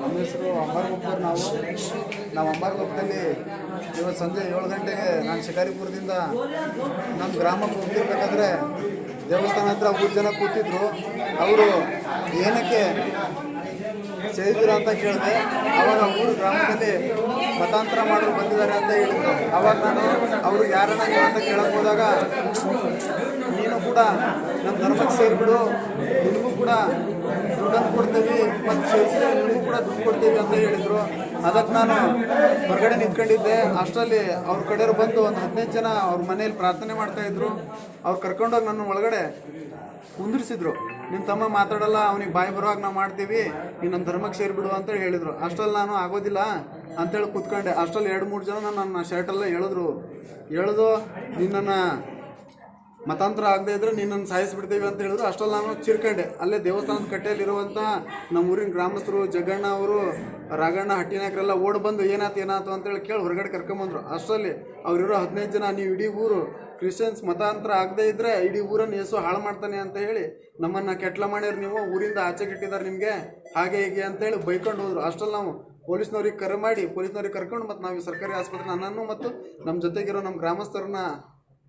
ನಮ್ಮ ಹೆಸರು ಅಂಬಾರ್ಗೊಪ್ಪರ್ ನಾವು. ನಾವು ಅಂಬಾರ್ಗೊಪ್ಪದಲ್ಲಿ ಇವತ್ತು ಸಂಜೆ ಏಳು ಗಂಟೆಗೆ ನಾನು ಶಿಕಾರಿಪುರದಿಂದ ನಮ್ಮ ಗ್ರಾಮಕ್ಕೆ ಹೋಗ್ತಿರ್ಬೇಕಾದ್ರೆ ದೇವಸ್ಥಾನ ಹತ್ರ ಮೂರು ಜನ ಕೂತಿದ್ರು. ಅವರು ಏನಕ್ಕೆ ಸೇರಿದ್ರು ಅಂತ ಕೇಳಿದೆ. ಅವಾಗ ಊರು ಗ್ರಾಮದಲ್ಲಿ ಮತಾಂತರ ಮಾಡಲು ಬಂದಿದ್ದಾರೆ ಅಂತ ಹೇಳಿದ್ರು. ಅವಾಗ ನಾನು ಅವರು ಯಾರನ್ನ ಅಂತ ಕೇಳಕ್ ಹೋದಾಗ, ನೀನು ಕೂಡ ನಮ್ಮ ಧರ್ಮಕ್ಕೆ ಸೇರಿಬಿಡು, ನಿನಗೂ ಕೂಡ ಕೊಡ್ತೀವಿ, ಮತ್ತು ಕೂಡ ದುಡ್ಡು ಕೊಡ್ತೀವಿ ಅಂತ ಹೇಳಿದರು. ಅದಕ್ಕೆ ನಾನು ಹೊರಗಡೆ ನಿಂತ್ಕೊಂಡಿದ್ದೆ. ಅಷ್ಟರಲ್ಲಿ ಅವ್ರ ಕಡೆಯವ್ರು ಬಂದು ಒಂದು ಹದಿನೈದು ಜನ ಅವ್ರ ಮನೆಯಲ್ಲಿ ಪ್ರಾರ್ಥನೆ ಮಾಡ್ತಾ ಇದ್ರು. ಅವ್ರು ಕರ್ಕೊಂಡೋಗಿ ನನ್ನ ಒಳಗಡೆ ಕುಂದಿರಿಸಿದ್ರು. ನಿಮ್ಮ ತಮ್ಮ ಮಾತಾಡಲ್ಲ, ಅವನಿಗೆ ಬಾಯಿ ಬರುವಾಗ ನಾವು ಮಾಡ್ತೀವಿ. ನೀನು ನನ್ನ ಧರ್ಮಕ್ಕೆ ಸೇರಿಬಿಡು ಅಂತೇಳಿ ಹೇಳಿದರು. ಅಷ್ಟರಲ್ಲಿ ನಾನು ಆಗೋದಿಲ್ಲ ಅಂತೇಳಿ ಕೂತ್ಕೊಂಡೆ. ಅಷ್ಟರಲ್ಲಿ ಎರಡು ಮೂರು ಜನ ನನ್ನ ಶರ್ಟೆಲ್ಲ ಹೇಳಿದ್ರು ಹೇಳಿದು ನಿನ್ನನ್ನು ಮತಾಂತರ ಆಗದೆ ಇದ್ರೆ ನಿನ್ನನ್ನು ಸಾಯಿಸ್ಬಿಡ್ತೀವಿ ಅಂತ ಹೇಳಿದ್ರು. ಅಷ್ಟರಲ್ಲಿ ನಾನು ಚಿರ್ಕಂಡೆ. ಅಲ್ಲೇ ದೇವಸ್ಥಾನದ ಕಟ್ಟೆಯಲ್ಲಿರುವಂಥ ನಮ್ಮ ಊರಿನ ಗ್ರಾಮಸ್ಥರು ಜಗ್ಗಣ್ಣ ಅವರು, ರಾಗಣ್ಣ ಹಟ್ಟಿನಾಯಕರೆಲ್ಲ ಓಡ್ ಬಂದು ಏನಾಯ್ತು ಏನಾಯ್ತು ಅಂತೇಳಿ ಕೇಳಿ ಹೊರಗಡೆ ಕರ್ಕೊಂಬಂದರು. ಅಷ್ಟರಲ್ಲಿ ಅವರಿರೋ ಹದಿನೈದು ಜನ, ನೀವು ಇಡೀ ಊರು ಕ್ರಿಶ್ಚಿಯನ್ಸ್ ಮತಾಂತರ ಆಗದೆ ಇದ್ದರೆ ಇಡೀ ಊರನ್ನು ಯೇಸು ಹಾಳು ಮಾಡ್ತಾನೆ ಅಂತ ಹೇಳಿ ನಮ್ಮನ್ನು ಕೆಟ್ಲ ಮಾಡ್ಯಾರ ನೀವು, ಊರಿಂದ ಆಚೆ ಕಟ್ಟಿದ್ದಾರೆ ನಿಮಗೆ, ಹಾಗೆ ಹೀಗೆ ಅಂತೇಳಿ ಬೈಕೊಂಡು ಹೋದರು. ಅಷ್ಟರಲ್ಲಿ ನಾವು ಪೊಲೀಸ್ನವ್ರಿಗೆ ಕರೆ ಮಾಡಿ, ಪೊಲೀಸ್ನವ್ರಿಗೆ ಕರ್ಕೊಂಡು ಮತ್ತು ನಾವು ಈ ಸರ್ಕಾರಿ ಆಸ್ಪತ್ರೆ ನನ್ನನ್ನು ಮತ್ತು ನಮ್ಮ ಜೊತೆಗಿರೋ ನಮ್ಮ ಗ್ರಾಮಸ್ಥರನ್ನ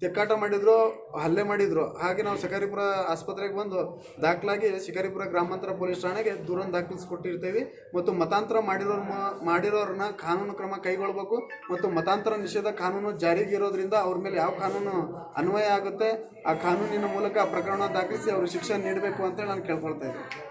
ತೆಕ್ಕಾಟ ಮಾಡಿದ್ರು, ಹಲ್ಲೆ ಮಾಡಿದ್ರು. ಹಾಗೆ ನಾವು ಶಿಕಾರಿಪುರ ಆಸ್ಪತ್ರೆಗೆ ಬಂದು ದಾಖಲಾಗಿ ಶಿಕಾರಿಪುರ ಗ್ರಾಮಾಂತರ ಪೊಲೀಸ್ ಠಾಣೆಗೆ ದೂರನ್ನು ದಾಖಲಿಸಿಕೊಟ್ಟಿರ್ತೀವಿ ಮತ್ತು ಮತಾಂತರ ಮಾಡಿರೋರ್ ಮಾಡಿರೋರನ್ನ ಕಾನೂನು ಕ್ರಮ ಕೈಗೊಳ್ಳಬೇಕು ಮತ್ತು ಮತಾಂತರ ನಿಷೇಧ ಕಾನೂನು ಜಾರಿಗೆ ಇರೋದ್ರಿಂದ ಅವ್ರ ಮೇಲೆ ಯಾವ ಕಾನೂನು ಅನ್ವಯ ಆಗುತ್ತೆ, ಆ ಕಾನೂನಿನ ಮೂಲಕ ಪ್ರಕರಣ ದಾಖಲಿಸಿ ಅವರು ಶಿಕ್ಷೆ ನೀಡಬೇಕು ಅಂತೇಳಿ ನಾನು ಕೇಳ್ಕೊಳ್ತಾ ಇದ್ದೀನಿ.